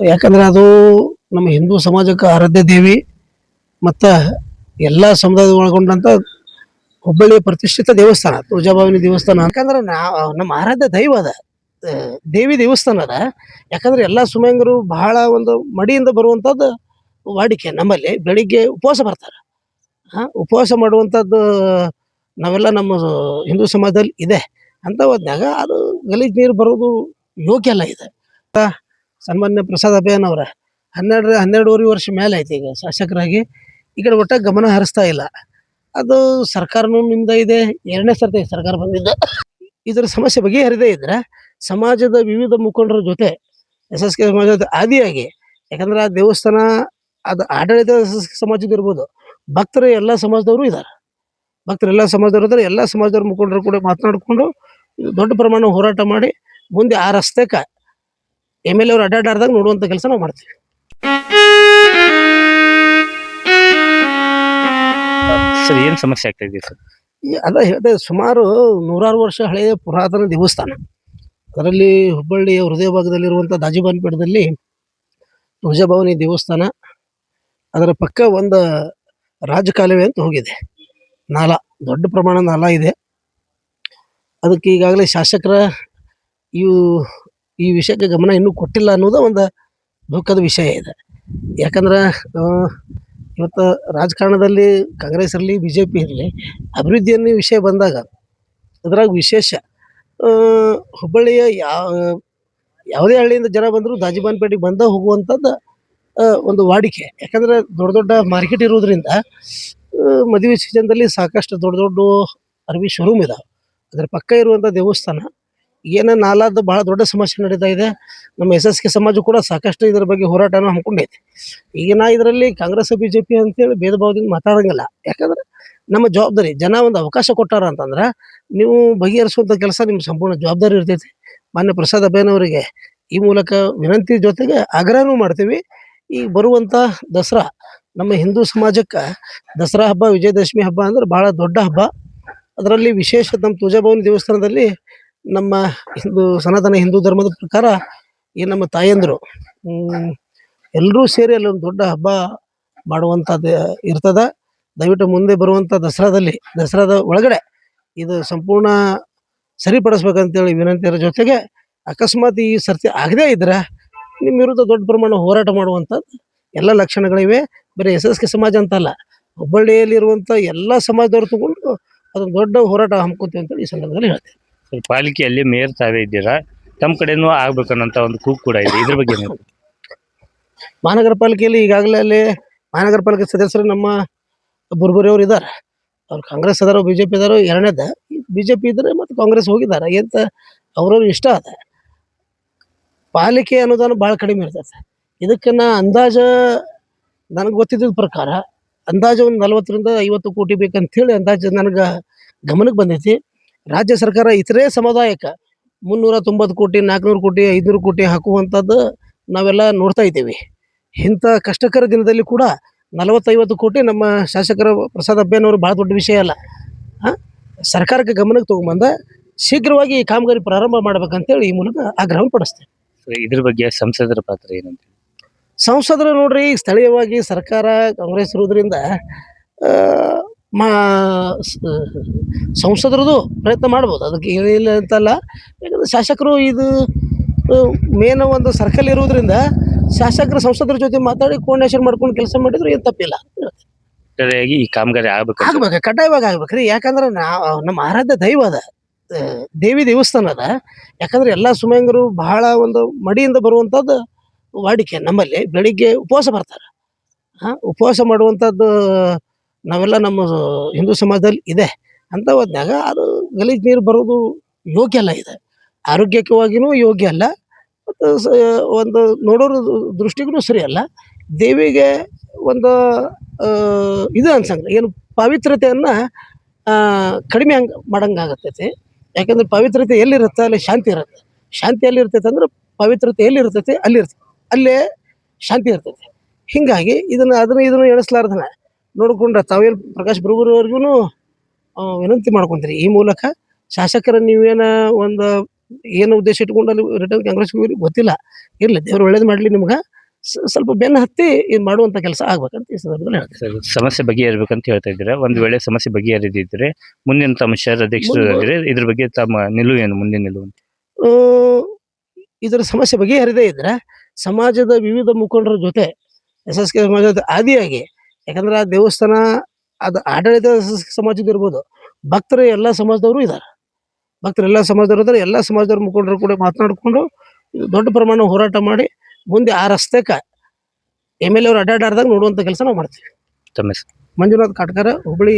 ಯಾಕಂದ್ರೆ ಅದು ನಮ್ಮ ಹಿಂದೂ ಸಮಾಜಕ್ಕೆ ಆರಾಧ್ಯ ದೇವಿ ಮತ್ತ ಎಲ್ಲ ಸಮುದಾಯದ ಒಳಗೊಂಡಂತ ಹುಬ್ಬಳ್ಳಿ ಪ್ರತಿಷ್ಠಿತ ದೇವಸ್ಥಾನ, ತುಳಜಾಭಾವಿನ ದೇವಸ್ಥಾನ. ಯಾಕಂದ್ರೆ ನಾ, ನಮ್ಮ ಆರಾಧ್ಯ ದೈವ ಅದ. ದೇವಿ ದೇವಸ್ಥಾನ ಅದ. ಯಾಕಂದ್ರೆ ಎಲ್ಲಾ ಸುಮಂಗರು ಬಹಳ ಒಂದು ಮಡಿಯಿಂದ ಬರುವಂತದ್ದು ವಾಡಿಕೆ. ನಮ್ಮಲ್ಲಿ ಬೆಳಿಗ್ಗೆ ಉಪವಾಸ ಬರ್ತಾರೆ ಹಾಂ, ಉಪವಾಸ ಮಾಡುವಂಥದ್ದು ನಾವೆಲ್ಲ ನಮ್ಮ ಹಿಂದೂ ಸಮಾಜದಲ್ಲಿ ಇದೆ. ಅಂತ ಹೊತ್ನ್ಯಾಗ ಅದು ಗಲೀಜು ನೀರು ಬರೋದು ಯೋಗ್ಯ ಅಲ್ಲ ಇದೆ. ಸನ್ಮಾನ್ಯ ಪ್ರಸಾದ್ ಅಭಿಯಾನ್ ಅವರ ಹನ್ನೆರಡು ಹನ್ನೆರಡೂವರೆ ವರ್ಷ ಮೇಲೆ ಐತಿ ಈಗ ಶಾಸಕರಾಗಿ. ಈ ಕಡೆ ಒಟ್ಟ ಗಮನ ಹರಿಸ್ತಾ ಇಲ್ಲ. ಅದು ಸರ್ಕಾರನೂ ನಿಮ್ದ ಇದೆ, ಎರಡನೇ ಸರ್ತಿ ಸರ್ಕಾರ ಬಂದಿದ್ದ ಇದರ ಸಮಸ್ಯೆ ಬಗೆಹರಿದೇ ಇದ್ರೆ ಸಮಾಜದ ವಿವಿಧ ಮುಖಂಡರ ಜೊತೆ ಎಸ್ ಎಸ್ ಕೆ ಸಮಾಜದ ಆದಿಯಾಗಿ, ಯಾಕಂದ್ರೆ ಆ ದೇವಸ್ಥಾನ, ಅದು ಆಡಳಿತ ಎಸ್ ಎಸ್ ಕೆ ಸಮಾಜದ ಇರ್ಬೋದು. ಭಕ್ತರು ಎಲ್ಲ ಸಮಾಜದವರು ಇದ್ದಾರೆ. ಭಕ್ತರು ಎಲ್ಲ ಸಮಾಜದವರು ಇದ್ದಾರೆ. ಎಲ್ಲ ಸಮಾಜದವ್ರ ಮುಖಂಡರು ಕೂಡ ಮಾತನಾಡಿಕೊಂಡು ದೊಡ್ಡ ಪ್ರಮಾಣ ಹೋರಾಟ ಮಾಡಿ ಮುಂದೆ ಆ ರಸ್ತೆಗೆ ಎಂ ಎಲ್ ಎ ಅವ್ರು ಅಡ್ಡಾಡ್ದಾಗ ನೋಡುವಂಥ ಕೆಲಸ ನಾವು ಮಾಡ್ತೀವಿ. ಸರ್ ಏನ್ ಸಮಸ್ಯೆ ಆಗ್ತಾ ಇದೆ ಸರ್? ಅದ ಹೇಳಿದೆ ಸುಮಾರು ನೂರಾರು ವರ್ಷ ಹಳೆಯ ಪುರಾತನ ದೇವಸ್ಥಾನ. ಅದರಲ್ಲಿ ಹುಬ್ಬಳ್ಳಿಯ ಹೃದಯ ಭಾಗದಲ್ಲಿರುವಂಥ ದಾಜಿಬಾನ್ಪೇಟದಲ್ಲಿ ಧ್ವಜಭವನಿ ದೇವಸ್ಥಾನ. ಅದರ ಪಕ್ಕ ಒಂದು ರಾಜಕಾಲುವೆ ಅಂತ ಹೋಗಿದೆ. ನಾಲ ದೊಡ್ಡ ಪ್ರಮಾಣ ನಾಲ ಇದೆ. ಅದಕ್ಕೆ ಈಗಾಗಲೇ ಶಾಸಕರ ಇವು ಈ ವಿಷಯಕ್ಕೆ ಗಮನ ಇನ್ನೂ ಕೊಟ್ಟಿಲ್ಲ ಅನ್ನೋದು ಒಂದು ದುಃಖದ ವಿಷಯ ಇದೆ. ಯಾಕಂದ್ರೆ ಇವತ್ತು ರಾಜಕಾರಣದಲ್ಲಿ ಕಾಂಗ್ರೆಸ್ ಇರಲಿ ಬಿ ಜೆ ಪಿ ಇರಲಿ, ಅಭಿವೃದ್ಧಿ ಅನ್ನೋ ವಿಷಯ ಬಂದಾಗ ಅದ್ರಾಗ ವಿಶೇಷ ಹುಬ್ಬಳ್ಳಿಯ ಯಾವ ಯಾವುದೇ ಹಳ್ಳಿಯಿಂದ ಜನ ಬಂದರೂ ದಾಜಿಬಾನ್ಪೇಟೆಗೆ ಬಂದ ಹೋಗುವಂಥದ್ದು ಒಂದು ವಾಡಿಕೆ. ಯಾಕಂದ್ರೆ ದೊಡ್ಡ ದೊಡ್ಡ ಮಾರ್ಕೆಟ್ ಇರೋದ್ರಿಂದ ಮದುವೆ ಸೀಸನ್ದಲ್ಲಿ ಸಾಕಷ್ಟು ದೊಡ್ಡ ದೊಡ್ಡ ಅರವಿ ಶೋರೂಮ್ ಇದಾವೆ. ಅದರ ಪಕ್ಕ ಇರುವಂಥ ದೇವಸ್ಥಾನ ಏನ ನಾಲಾದ ಬಹಳ ದೊಡ್ಡ ಸಮಸ್ಯೆ ನಡೀತಾ ಇದೆ. ನಮ್ಮ ಎಸ್ ಎಸ್ ಕೆ ಸಮಾಜ ಕೂಡ ಸಾಕಷ್ಟು ಇದ್ರ ಬಗ್ಗೆ ಹೋರಾಟನ ಹಮ್ಮಿಕೊಂಡೈತಿ ಈಗಿನ ಇದರಲ್ಲಿ ಕಾಂಗ್ರೆಸ್ ಬಿ ಜೆ ಪಿ ಅಂತೇಳಿ ಭೇದ ಭಾವದಿಂದ ಮಾತಾಡಂಗಿಲ್ಲ. ಯಾಕಂದ್ರೆ ನಮ್ಮ ಜವಾಬ್ದಾರಿ ಜನ ಒಂದು ಅವಕಾಶ ಕೊಟ್ಟಾರ ಅಂತಂದ್ರೆ ನೀವು ಬಗೆಹರಿಸುವಂಥ ಕೆಲಸ ನಿಮ್ಮ ಸಂಪೂರ್ಣ ಜವಾಬ್ದಾರಿ ಇರ್ತೈತಿ. ಮಾನ್ಯ ಪ್ರಸಾದ್ ಅವರಿಗೆ ಈ ಮೂಲಕ ವಿನಂತಿ ಜೊತೆಗೆ ಆಗ್ರಹನೂ ಮಾಡ್ತೀವಿ. ಈಗ ಬರುವಂಥ ದಸರಾ ನಮ್ಮ ಹಿಂದೂ ಸಮಾಜಕ್ಕೆ ದಸರಾ ಹಬ್ಬ, ವಿಜಯದಶಮಿ ಹಬ್ಬ ಅಂದ್ರೆ ಬಹಳ ದೊಡ್ಡ ಹಬ್ಬ. ಅದರಲ್ಲಿ ವಿಶೇಷ ನಮ್ಮ ತುಳಜಾಭವಾನಿ ದೇವಸ್ಥಾನದಲ್ಲಿ ನಮ್ಮ ಹಿಂದೂ ಸನಾತನ ಹಿಂದೂ ಧರ್ಮದ ಪ್ರಕಾರ ಈ ನಮ್ಮ ತಾಯಂದರು ಎಲ್ಲರೂ ಸೇರಿ ಅಲ್ಲಿ ಒಂದು ದೊಡ್ಡ ಹಬ್ಬ ಮಾಡುವಂಥದ್ದು ಇರ್ತದ. ದಯವಿಟ್ಟು ಮುಂದೆ ಬರುವಂಥ ದಸರಾದಲ್ಲಿ, ದಸರಾದ ಒಳಗಡೆ ಇದು ಸಂಪೂರ್ಣ ಸರಿಪಡಿಸ್ಬೇಕಂತೇಳಿ ವಿನಂತಿಯರ ಜೊತೆಗೆ ಅಕಸ್ಮಾತ್ ಈ ಸರ್ತಿ ಆಗದೇ ಇದ್ರೆ ನಿಮ್ಮ ವಿರುದ್ಧ ದೊಡ್ಡ ಪ್ರಮಾಣ ಹೋರಾಟ ಮಾಡುವಂಥದ್ದು ಎಲ್ಲ ಲಕ್ಷಣಗಳಿವೆ. ಬರೀ ಎಸ್ ಎಸ್ ಕೆ ಸಮಾಜ ಅಂತಲ್ಲ ಹುಬ್ಬಳ್ಳಿಯಲ್ಲಿರುವಂಥ ಎಲ್ಲ ಸಮಾಜದವ್ರು ತಗೊಂಡು ಅದೊಂದು ದೊಡ್ಡ ಹೋರಾಟ ಹಮ್ಮಿಕೊತೀವಿ ಅಂತೇಳಿ ಈ ಸಂದರ್ಭದಲ್ಲಿ ಹೇಳ್ತೀನಿ. ಪಾಲಿಕೆಯಲ್ಲಿ ಮೇಯರ್ ತಾವೇ ಇದ್ದೀರಾ? ತಮ್ಮ ಕಡೆನೂ ಆಗ್ಬೇಕನ್ನಂತ ಒಂದು ಕೂಗು ಕೂಡ ಇದೆ. ಇದ್ರ ಬಗ್ಗೆ ಮಹಾನಗರ ಪಾಲಿಕೆಯಲ್ಲಿ ಈಗಾಗಲೇ ಅಲ್ಲಿ ಮಹಾನಗರ ಪಾಲಿಕೆ ಸದಸ್ಯರು ನಮ್ಮ ಬುರ್ಬುರಿ ಅವರು ಇದ್ದಾರೆ. ಅವ್ರು ಕಾಂಗ್ರೆಸ್ ಅದಾರೋ ಬಿ ಜೆ ಪಿ ಇದಾರೋ ಎರಡನೇದ. ಬಿ ಜೆ ಪಿ ಇದ್ದರೆ ಮತ್ತು ಕಾಂಗ್ರೆಸ್ ಹೋಗಿದ್ದಾರೆ. ಎಂತ ಅವ್ರವ್ರ ಇಷ್ಟ ಅದ. ಪಾಲಿಕೆ ಅನುದಾನ ಭಾಳ ಕಡಿಮೆ ಇರ್ತದೆ ಇದಕ್ಕೆ ನಾ ಅಂದಾಜ ನನಗೆ ಗೊತ್ತಿದ್ದ ಪ್ರಕಾರ ಅಂದಾಜು ಒಂದು ನಲ್ವತ್ತರಿಂದ ಐವತ್ತು ಕೋಟಿ ಬೇಕಂತೇಳಿ ಅಂದಾಜು ನನಗೆ ಗಮನಕ್ಕೆ ಬಂದೈತಿ. ರಾಜ್ಯ ಸರ್ಕಾರ ಇತರೆ ಸಮುದಾಯಕ್ಕೆ ಮುನ್ನೂರ ತೊಂಬತ್ತು ಕೋಟಿ ನಾಲ್ಕುನೂರು ಕೋಟಿ ಐದುನೂರು ಕೋಟಿ ಹಾಕುವಂಥದ್ದು ನಾವೆಲ್ಲ ನೋಡ್ತಾ ಇದ್ದೀವಿ. ಇಂಥ ಕಷ್ಟಕರ ದಿನದಲ್ಲಿ ಕೂಡ ನಲವತ್ತೈವತ್ತು ಕೋಟಿ ನಮ್ಮ ಶಾಸಕರ ಪ್ರಸಾದ್ ಅಬ್ಬೇನವರು ಅವರು ಭಾಳ ದೊಡ್ಡ ವಿಷಯ ಅಲ್ಲ? ಸರ್ಕಾರಕ್ಕೆ ಗಮನಕ್ಕೆ ತೊಗೊಂಬಂದ ಶೀಘ್ರವಾಗಿ ಈ ಕಾಮಗಾರಿ ಪ್ರಾರಂಭ ಮಾಡ್ಬೇಕಂತೇಳಿ ಈ ಮೂಲಕ ಆಗ್ರಹ ಪಡಿಸ್ತೇನೆ. ಸರ್ ಇದ್ರ ಬಗ್ಗೆ ಸಂಸದರ ಪಾತ್ರ ಏನಂತ ಸಂಸದರು ನೋಡ್ರಿ ಸ್ಥಳೀಯವಾಗಿ ಸರ್ಕಾರ ಕಾಂಗ್ರೆಸ್ ಇರೋದ್ರಿಂದ ಮಾ ಸಂಸದರದು ಪ್ರಯತ್ನ ಮಾಡ್ಬೋದು. ಅದಕ್ಕೆ ಏನಿಲ್ಲ ಅಂತಲ್ಲ. ಯಾಕಂದ್ರೆ ಶಾಸಕರು ಇದು ಮೇನ್ ಒಂದು ಸರ್ಕಲ್ ಇರೋದ್ರಿಂದ ಶಾಸಕರು ಸಂಸದರ ಜೊತೆ ಮಾತಾಡಿ ಕೋರ್ಡಿನೇಷನ್ ಮಾಡ್ಕೊಂಡು ಕೆಲಸ ಮಾಡಿದ್ರು ಏನು ತಪ್ಪಿಲ್ಲ ಸರಿಯಾಗಿ ಈ ಕಾಮಗಾರಿ ಆಗ್ಬೇಕು ಆಗ್ಬೇಕು ಕಡ್ಡಾಯವಾಗಿ ಆಗ್ಬೇಕ್ರಿ ಯಾಕಂದ್ರೆ ನಾ ನಮ್ಮ ಆರಾಧ್ಯ ದೈವ ಅದ. ದೇವಿ ದೇವಸ್ಥಾನ ಅದ. ಯಾಕಂದ್ರೆ ಎಲ್ಲ ಸುಮಂಗರು ಬಹಳ ಒಂದು ಮಡಿಯಿಂದ ಬರುವಂಥದ್ದು ವಾಡಿಕೆ. ನಮ್ಮಲ್ಲಿ ಬೆಳಿಗ್ಗೆ ಉಪವಾಸ ಬರ್ತಾರೆ. ಹಾ ಉಪವಾಸ ಮಾಡುವಂಥದ್ದು ನಾವೆಲ್ಲ ನಮ್ಮ ಹಿಂದೂ ಸಮಾಜದಲ್ಲಿ ಇದೆ ಅಂತ ಹೊತ್ನ್ಯಾಗ ಅದು ಗಲೀಜು ನೀರು ಬರೋದು ಯೋಗ್ಯ ಅಲ್ಲ ಇದೆ. ಆರೋಗ್ಯಕವಾಗಿಯೂ ಯೋಗ್ಯ ಅಲ್ಲ. ಮತ್ತು ಒಂದು ನೋಡೋರು ದೃಷ್ಟಿಗೂ ಸರಿ ಅಲ್ಲ. ದೇವಿಗೆ ಒಂದು ಇದು ಅನ್ಸಂಗ ಏನು ಪವಿತ್ರತೆಯನ್ನು ಕಡಿಮೆ ಹಂಗೆ ಮಾಡಂಗೆ ಆಗತ್ತೈತಿ ಯಾಕಂದ್ರೆ ಪವಿತ್ರತೆ ಎಲ್ಲಿರುತ್ತೆ? ಅಲ್ಲಿ ಶಾಂತಿ ಇರುತ್ತೆ. ಶಾಂತಿ ಎಲ್ಲಿ ಇರ್ತೈತೆ ಅಂದ್ರೆ ಪವಿತ್ರತೆ ಎಲ್ಲಿ ಇರ್ತೈತಿ ಅಲ್ಲಿ ಇರ್ತೈತಿ ಅಲ್ಲೇ ಶಾಂತಿ ಇರ್ತೈತಿ. ಹೀಗಾಗಿ ಇದನ್ನ, ಅದನ್ನ, ಇದನ್ನು ಎಣಿಸ್ಲಾರ್ದನ ನೋಡ್ಕೊಂಡ್ರೆ ತಾವೇನು ಪ್ರಕಾಶ್ ಬರುವವರೆಗೂ ವಿನಂತಿ ಮಾಡ್ಕೊಂತೀರಿ. ಈ ಮೂಲಕ ಶಾಸಕರ ನೀವೇನ ಒಂದು ಏನು ಉದ್ದೇಶ ಇಟ್ಕೊಂಡು ಅಲ್ಲಿ ರಿಟರ್ನ್ ಕಾಂಗ್ರೆಸ್ ಗೊತ್ತಿಲ್ಲ. ಇಲ್ಲ ದೇವ್ರು ಒಳ್ಳೇದು ಮಾಡಲಿ ನಿಮ್ಗೆ. ಸ್ವಲ್ಪ ಬೆನ್ನು ಹತ್ತಿ ಇದು ಮಾಡುವಂಥ ಕೆಲಸ ಆಗ್ಬೇಕಂತ ಈ ಸಂದರ್ಭದಲ್ಲಿ ಹೇಳ್ತಾರೆ ಸಮಸ್ಯೆ ಬಗೆಹರಿಬೇಕಂತ ಹೇಳ್ತಾ ಇದ್ದೀರಾ? ಒಂದು ವೇಳೆ ಸಮಸ್ಯೆ ಬಗೆಹರಿದಿದ್ದರೆ ಮುಂದಿನ ತಮ್ಮ ಶಹರ ಅಧ್ಯಕ್ಷರು ಇದ್ರ ಬಗ್ಗೆ ತಮ್ಮ ನಿಲುವು ಏನು ಮುಂದಿನ ನಿಲುವು ಇದರ ಸಮಸ್ಯೆ ಬಗೆಹರಿದೇ ಇದ್ರೆ ಸಮಾಜದ ವಿವಿಧ ಮುಖಂಡರ ಜೊತೆ ಎಸ್ ಎಸ್ ಕೆ ಸಮಾಜದ ಆದಿಯಾಗಿ ಯಾಕಂದ್ರೆ ಆ ದೇವಸ್ಥಾನ ಅದು ಆಡಳಿತ ಸಮಾಜದ ಇರ್ಬೋದು. ಭಕ್ತರು ಎಲ್ಲ ಸಮಾಜದವರು ಇದ್ದಾರೆ ಭಕ್ತರು ಎಲ್ಲ ಸಮಾಜದವರು ಇದ್ದಾರೆ ಎಲ್ಲ ಸಮಾಜದವ್ರ ಮುಖಂಡರು ಕೂಡ ಮಾತನಾಡಿಕೊಂಡು ದೊಡ್ಡ ಪ್ರಮಾಣ ಹೋರಾಟ ಮಾಡಿ ಮುಂದೆ ಆ ರಸ್ತೆಕ ಎಂ ಎಲ್ ಎ ಅವರು ಅಡ್ಡಾಡಾರ್ದಾಗ ನೋಡುವಂಥ ಕೆಲಸ ನಾವು ಮಾಡ್ತೀವಿ. ಮಂಜುನಾಥ್ ಕಾಟ್ಕರ ಹುಬ್ಬಳ್ಳಿ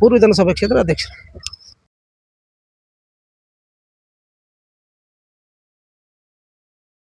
ಪೂರ್ವ ವಿಧಾನಸಭಾ ಕ್ಷೇತ್ರ ಅಧ್ಯಕ್ಷರು.